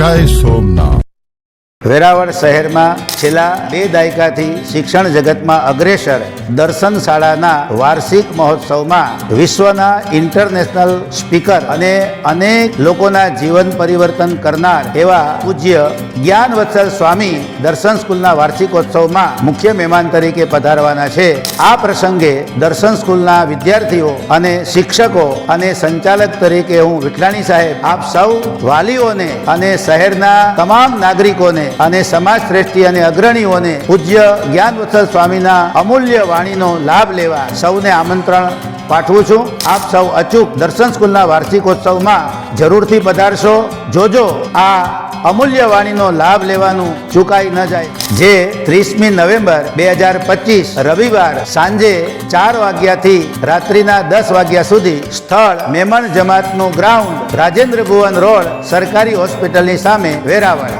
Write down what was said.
જય સોમનાથ વેરાવળ શહેરમાં છેલ્લા બે દાયકાથી શિક્ષણ જગતમાં અગ્રેસર દર્શન શાળાના વાર્ષિક મહોત્સવમાં વિશ્વના ઇન્ટરનેશનલ સ્પીકર અને અનેક લોકોના જીવન પરિવર્તન કરનાર એવા પૂજ્ય જ્ઞાન વત્સલ સ્વામી દર્શન સ્કૂલના વાર્ષિકોત્સવમાં મુખ્ય મહેમાન તરીકે પધારવાના છે. આ પ્રસંગે દર્શન સ્કૂલના વિદ્યાર્થીઓ અને શિક્ષકો અને સંચાલક તરીકે હું વિઠલાણી સાહેબ આપ સૌ વાલીઓને અને શહેરના તમામ નાગરિકોને અને સમાજ શ્રેષ્ઠી અને અગ્રણીઓને પૂજ્ય જ્ઞાનવત્સલ સ્વામીના અમૂલ્ય વાણીનો લાભ લેવા સૌને આમંત્રણ પાઠવું છું. આપ સૌ અચૂક દર્શન સ્કૂલના વાર્ષિકોત્સવમાં જરૂરથી પધારશો. જોજો, આ અમૂલ્ય વાણીનો લાભ લેવાનું ચૂકાઈ ન જાય. જે ત્રીસમી નવેમ્બર બે હજાર પચીસ રવિવાર સાંજે ચાર વાગ્યાથી રાત્રિના દસ વાગ્યા સુધી સ્થળ મેમણ જમાતનું ગ્રાઉન્ડ રાજેન્દ્ર ભુવન રોડ સરકારી હોસ્પિટલની સામે વેરાવળ.